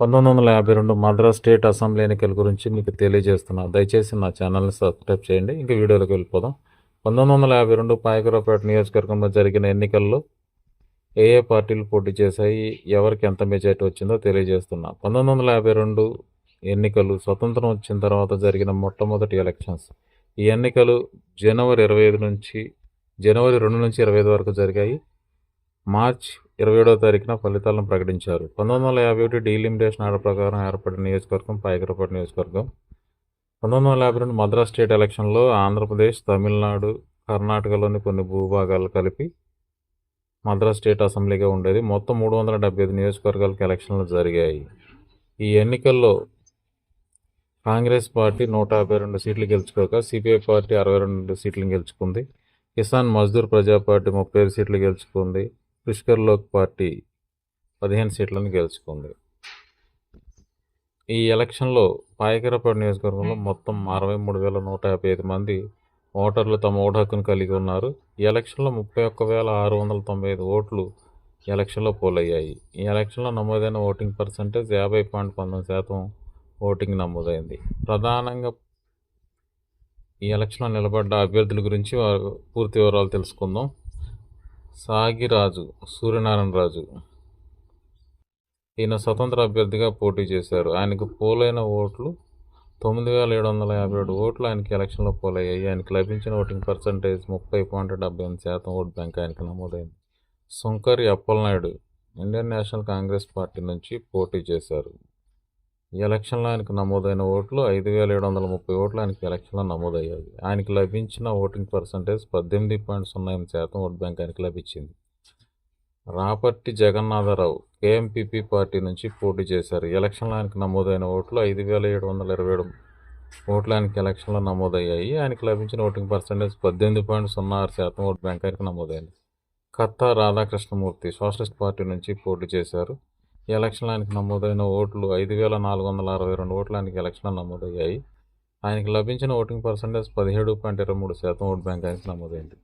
పంతొమ్మిది వందల యాభై రెండు మద్రాస్ స్టేట్ అసెంబ్లీ ఎన్నికల గురించి మీకు తెలియజేస్తున్నాను దయచేసి నా ఛానల్ని సబ్స్క్రైబ్ చేయండి. ఇంక వీడియోలోకి వెళ్ళిపోదాం. పంతొమ్మిది వందల యాభై రెండు పాయకరావుపేట నియోజకవర్గంలో జరిగిన ఎన్నికల్లో ఏ ఏ పార్టీలు పోటీ చేశాయి ఎవరికి ఎంత మెజార్టీ వచ్చిందో తెలియజేస్తున్నా. పంతొమ్మిది వందల యాభై రెండు ఎన్నికలు స్వతంత్రం వచ్చిన తర్వాత జరిగిన మొట్టమొదటి ఎలక్షన్స్. ఈ ఎన్నికలు జనవరి ఇరవై ఐదు నుంచి జనవరి రెండు నుంచి ఇరవై ఐదు వరకు జరిగాయి. మార్చ్ ఇరవై ఏడవ తారీఖున ఫలితాలను ప్రకటించారు. పంతొమ్మిది వందల యాభై ఒకటి డీలిమిటేషన్ ఆర్డర్ ప్రకారం ఏర్పడిన నియోజకవర్గం పాయకరపేట నియోజకవర్గం. పంతొమ్మిది వందల యాభై రెండు మద్రాస్ స్టేట్ ఎలక్షన్లో ఆంధ్రప్రదేశ్ తమిళనాడు కర్ణాటకలోని కొన్ని భూభాగాలు కలిపి మద్రాస్ స్టేట్ అసెంబ్లీగా ఉండేది. మొత్తం మూడు వందల డెబ్బై ఐదు నియోజకవర్గాలకు ఎలక్షన్లు జరిగాయి. ఈ ఎన్నికల్లో కాంగ్రెస్ పార్టీ నూట యాభై రెండు సీట్లు గెలుచుకోక సిపిఐ పార్టీ అరవై రెండు సీట్లు గెలుచుకుంది. కిసాన్ మజ్దూర్ ప్రజా పార్టీ ముప్పై ఐదు సీట్లు గెలుచుకుంది. పుష్కర్ లోక్ పార్టీ పదిహేను సీట్లను గెలుచుకుంది. ఈ ఎలక్షన్లో పాయకరపేట నియోజకవర్గంలో మొత్తం అరవై మూడు వేల నూట యాభై ఐదు మంది ఓటర్లు తమ ఓటు హక్కును కలిగి ఉన్నారు. ఈ ఎలక్షన్లో ముప్పై ఒక్క వేల ఆరు వందల తొంభై ఐదు ఓట్లు ఈ ఎలక్షన్లో పోలయ్యాయి. ఈ ఎలక్షన్లో నమోదైన ఓటింగ్ పర్సంటేజ్ యాభై పాయింట్ పంతొమ్మిది శాతం ఓటింగ్ నమోదైంది. ప్రధానంగా ఈ ఎలక్షన్లో నిలబడ్డ అభ్యర్థుల గురించి పూర్తి వివరాలు తెలుసుకుందాం. సాగిరాజు సూర్యనారాయణ రాజు. ఈయన స్వతంత్ర అభ్యర్థిగా పోటీ చేశారు. ఆయనకు పోలైన ఓట్లు తొమ్మిది వేల ఏడు వందల యాభై ఏడు ఓట్లు ఆయనకి ఎలక్షన్లో పోలయ్యాయి. ఆయనకి లభించిన ఓటింగ్ పర్సంటేజ్ ముప్పై పాయింట్ డెబ్బై ఎనిమిది శాతం ఓట్ బ్యాంక్ ఆయనకు నమోదైంది. Sunkari Appalanaidu Indian National Congress party నుంచి పోటీ చేశారు. ఈ ఎలక్షన్లో ఆయనకు నమోదైన ఓట్లు ఐదు వేల ఏడు వందల ముప్పై ఓట్లు ఆయనకి ఎలక్షన్లో నమోదయ్యాయి. ఆయనకి లభించిన ఓటింగ్ పర్సంటేజ్ పద్దెనిమిది పాయింట్ సున్నా ఎనిమిది శాతం ఓట్ బ్యాంక్ ఆయనకు లభించింది. రాపర్తి జగన్నాథరావు కేఎంపీపీ పార్టీ నుంచి పోటీ చేశారు. ఎలక్షన్లో ఆయనకు నమోదైన ఓట్లు ఐదు వేల ఏడు వందల ఇరవై ఏడు ఓట్లు ఆయనకి ఎలక్షన్లో నమోదయ్యాయి. ఆయనకి లభించిన ఓటింగ్ పర్సంటేజ్ పద్దెనిమిది పాయింట్ సున్నా ఆరు శాతం ఓట్ బ్యాంక్ ఆయనకు నమోదైంది. కత్తా రాధాకృష్ణమూర్తి సోషలిస్ట్ పార్టీ నుంచి పోటీ చేశారు. ఎలక్షన్లానికి నమోదైన ఓట్లు ఐదు వేల నాలుగు వందల అరవై రెండు ఓట్లు ఆయనకి ఎలక్షన్లో నమోదయ్యాయి. ఆయనకి లభించిన ఓటింగ్ పర్సంటేజ్ పదిహేడు పాయింట్ ఇరవై మూడు శాతం ఓట్ బ్యాంక్ ఆయనకి నమోదైంది.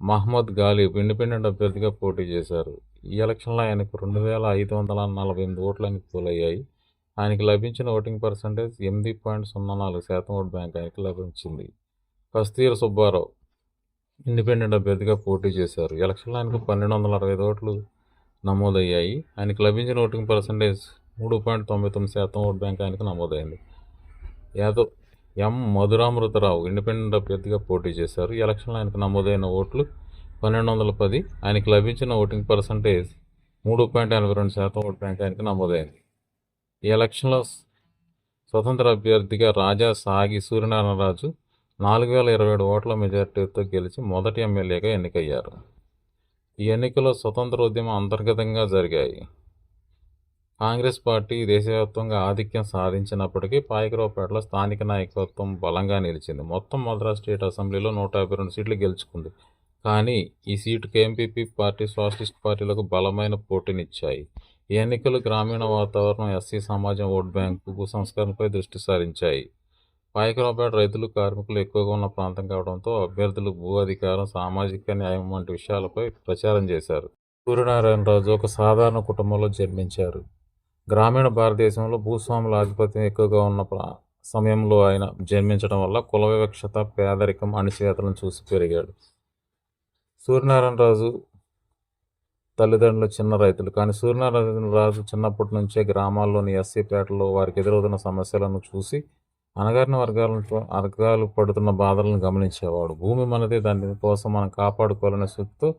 మహమ్మద్ గాలిబ్ ఇండిపెండెంట్ అభ్యర్థిగా పోటీ చేశారు. ఈ ఎలక్షన్లో ఆయనకు రెండు వేల ఐదు వందల నలభై ఎనిమిది ఓట్లు ఆయనకు పోలయ్యాయి. ఆయనకి లభించిన ఓటింగ్ పర్సంటేజ్ ఎనిమిది పాయింట్ సున్నా నాలుగు శాతం ఓట్ బ్యాంక్ ఆయనకి లభించింది. కస్తీర సుబ్బారావు ఇండిపెండెంట్ అభ్యర్థిగా పోటీ చేశారు. ఎలక్షన్లో ఆయనకు పన్నెండు వందల అరవై ఐదు ఓట్లు నమోదయ్యాయి. ఆయనకి లభించిన ఓటింగ్ పర్సంటేజ్ మూడు పాయింట్ తొంభై తొమ్మిది శాతం ఓట్ బ్యాంక్ ఆయనకు నమోదైంది. యాదవ్ ఎం. మధురామృతరావు ఇండిపెండెంట్ అభ్యర్థిగా పోటీ చేశారు. ఎలక్షన్లో ఆయనకు నమోదైన ఓట్లు పన్నెండు వందల పది. ఆయనకి లభించిన ఓటింగ్ పర్సంటేజ్ మూడు పాయింట్ ఎనభై రెండు శాతం ఓట్ బ్యాంక్ ఆయనకు నమోదైంది. ఈ ఎలక్షన్లో స్వతంత్ర అభ్యర్థిగా రాజా సాగి సూర్యనారాయణరాజు నాలుగు వేల ఇరవై ఏడు ఓట్ల మెజార్టీతో గెలిచి మొదటి ఎమ్మెల్యేగా ఎన్నికయ్యారు. ఈ ఎన్నికలు స్వతంత్ర ఉద్యమం అంతర్గతంగా జరిగాయి. కాంగ్రెస్ పార్టీ దేశవ్యాప్తంగా ఆధిక్యం సాధించినప్పటికీ పాయకరావుపేటలో స్థానిక నాయకత్వం బలంగా నిలిచింది. మొత్తం మద్రాస్ స్టేట్ అసెంబ్లీలో నూట యాభై రెండు సీట్లు గెలుచుకుంది. కానీ ఈ సీటుకు ఎంపీపీ పార్టీ సోషలిస్ట్ పార్టీలకు బలమైన పోటీనిచ్చాయి. ఈ ఎన్నికలు గ్రామీణ వాతావరణం ఎస్సీ సమాజం ఓట్ బ్యాంకు భూ సంస్కరణపై దృష్టి సారించాయి. పాయకరావుపేట రైతులు కార్మికులు ఎక్కువగా ఉన్న ప్రాంతం కావడంతో అభ్యర్థులు భూ అధికారం సామాజిక న్యాయం వంటి విషయాలపై ప్రచారం చేశారు. సూర్యనారాయణరాజు ఒక సాధారణ కుటుంబంలో జన్మించారు. గ్రామీణ భారతదేశంలో భూస్వాముల ఆధిపత్యం ఎక్కువగా ఉన్న ప్రా- సమయంలో ఆయన జన్మించడం వల్ల కుల వివక్షత పేదరికం అణిచివేతలను చూసి పెరిగాడు. సూర్యనారాయణరాజు తల్లిదండ్రులు చిన్న రైతులు కానీ సూర్యనారాయణరాజు చిన్నప్పటి నుంచే గ్రామాల్లోని ఎస్సీ పేటలో వారికి ఎదురవుతున్న సమస్యలను చూసి అనగారిన వర్గాలతో వర్గాలు పడుతున్న బాధలను గమనించేవాడు. భూమి మనదే దాని కోసం మనం కాపాడుకోవాలనే సూక్తితో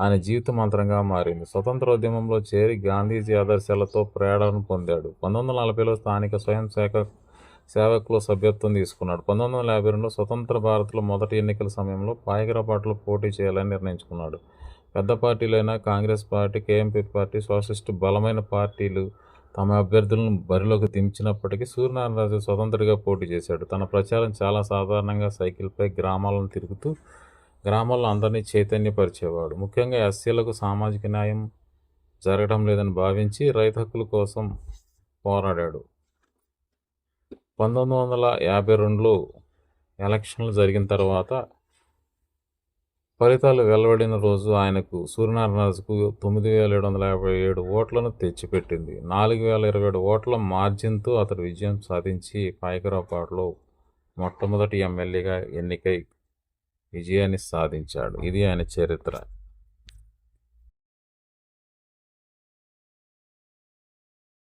ఆయన జీవిత మంత్రంగా మారింది. స్వతంత్రోద్యమంలో చేరి గాంధీజీ ఆదర్శాలతో ప్రేరణను పొందాడు. పంతొమ్మిది వందల నలభైలో స్థానిక స్వయం శాఖ సేవకులో సభ్యత్వం తీసుకున్నాడు. పంతొమ్మిది వందల యాభై రెండులో స్వతంత్ర భారత్లో మొదటి ఎన్నికల సమయంలో పాయకరాపాట్లో పోటీ చేయాలని నిర్ణయించుకున్నాడు. పెద్ద పార్టీలైన Congress party KMP party socialist బలమైన పార్టీలు తమ అభ్యర్థులను బరిలోకి దించినప్పటికీ సూర్యనారాయణరాజు స్వతంత్రుడిగా పోటీ చేశాడు. తన ప్రచారం చాలా సాధారణంగా సైకిల్పై గ్రామాలను తిరుగుతూ గ్రామాల్లో అందరినీ చైతన్యపరిచేవాడు. ముఖ్యంగా ఎస్సీలకు సామాజిక న్యాయం జరగడం లేదని భావించి రైతు హక్కుల కోసం పోరాడాడు. పంతొమ్మిది వందల యాభై రెండులో ఎలక్షన్లు జరిగిన తర్వాత ఫలితాలు వెలువడిన రోజు ఆయనకు సూర్యనారాయణరాజుకు తొమ్మిది వేల ఏడు వందల యాభై ఏడు ఓట్లను తెచ్చిపెట్టింది. నాలుగు వేల ఇరవై ఏడు ఓట్ల మార్జిన్తో అతడు విజయం సాధించి పాయకరావుపాడులో మొట్టమొదటి ఎమ్మెల్యేగా ఎన్నికై విజయాన్ని సాధించాడు. ఇది ఆయన చరిత్ర.